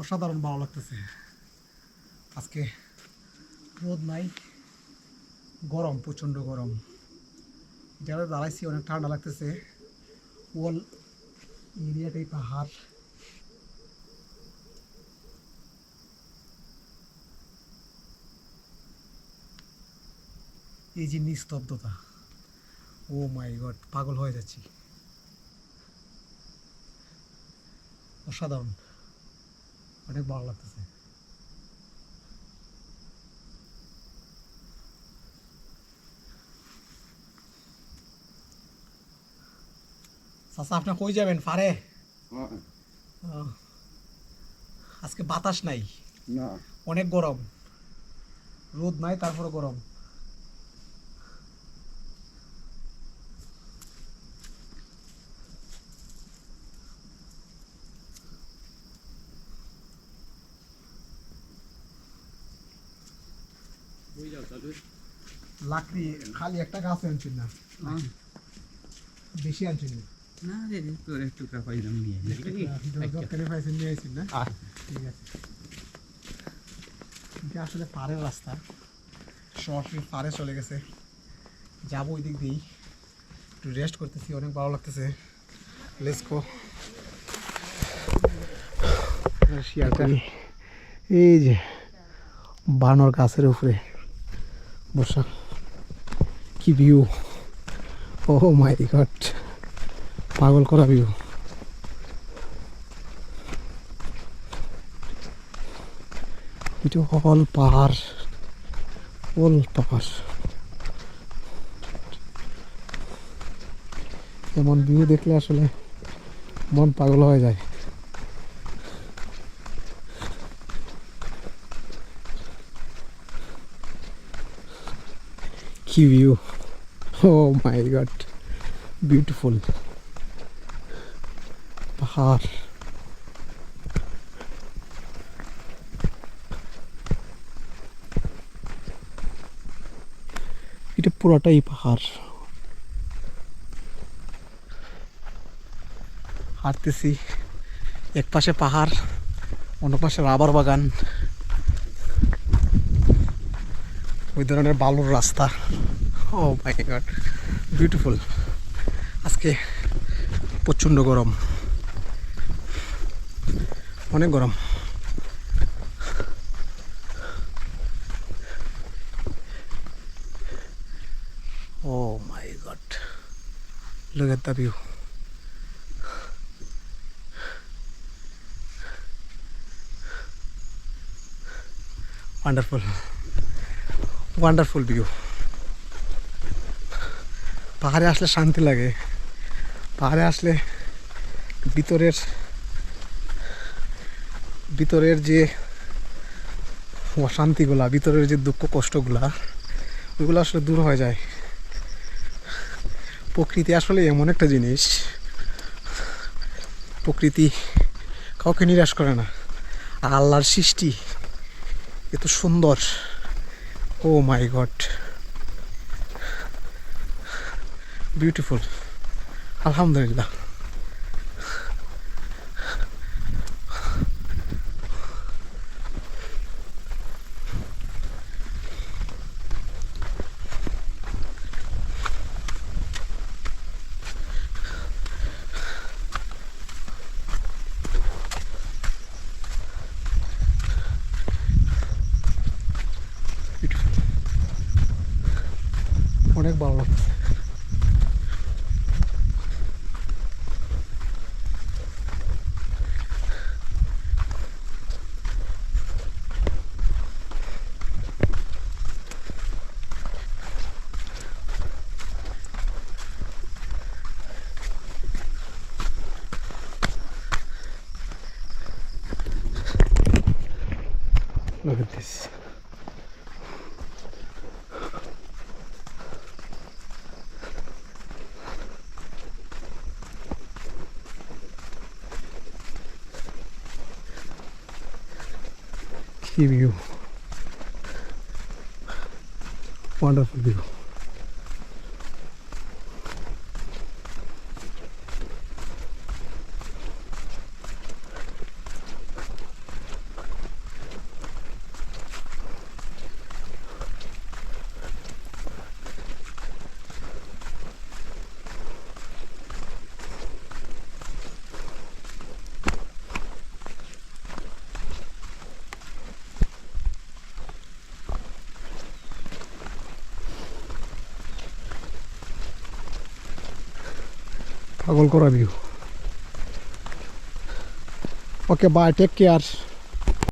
অসাধারণ ভালো লাগতেছে। আজকে রোদ নাই, গরম, প্রচণ্ড গরম। যারা দাঁড়াইছি, অনেক ঠান্ডা লাগতেছে। ওল এরিয়াটাই পাহাড়। এই যে নিস্তব্ধতা, ও মাই গড, পাগল হয়ে যাচ্ছি। অসাধারণ। অনেক ভালো লাগতেছে। চাচা আপনি কই যাবেন? ফারে? আজকে বাতাস নাই। না। অনেক গরম। রোদ নাই তারপরে গরম। লাকড়ি খালি একটা গাছ আনছেন না? বেশি আনছেন না? না রে তোর একটু পাইলাম নিয়ে দরকারি পাইছেন নিয়ে আইছেন না? ঠিক আছে। এটা আসলে পাড়ের রাস্তা। সরাসরি পাড়ে চলে গেছে। যাব ওই দিক দিয়েই। একটু রেস্ট করতেছি অনেক ভালো লাগতেছে। এই যে বানর গাছের উপরে। বসা। কি ভিউ ও মাই গড পাগল করা ভিউ এটা অল পাহাড় অল পাহাড়। এমন ভিউ দেখলে আসলে মন পাগল হয়ে যায়। কি view oh my god beautiful পাহাড় এটা পুরোটাই পাহাড়। হাঁটতেছি। এক পাশে পাহাড়, অন্য পাশে রাবার বাগান। ওই ধরনের বালুর রাস্তা ও মাই গড বিউটিফুল আজকে প্রচণ্ড গরম অনেক গরম Oh my god. Look at the view. Wonderful. Wonderful view পাহাড়ে আসলে শান্তি লাগে। পাহাড়ে আসলে ভিতরের ভিতরের যে অশান্তিগুলা, ভিতরের যে দুঃখ কষ্টগুলা, ওইগুলো আসলে দূর হয়ে যায়। প্রকৃতি আসলে এমন একটা জিনিস। প্রকৃতি কাউকে নিরাশ করে না। আল্লাহর সৃষ্টি এত সুন্দর। ও মাই গড বিউটিফুল আলহামদুলিল্লাহ ভালো লাগছে Look at this. কি ভিউ ওয়ান্ডারফুল ভিউ পাগল করা view okay bye take care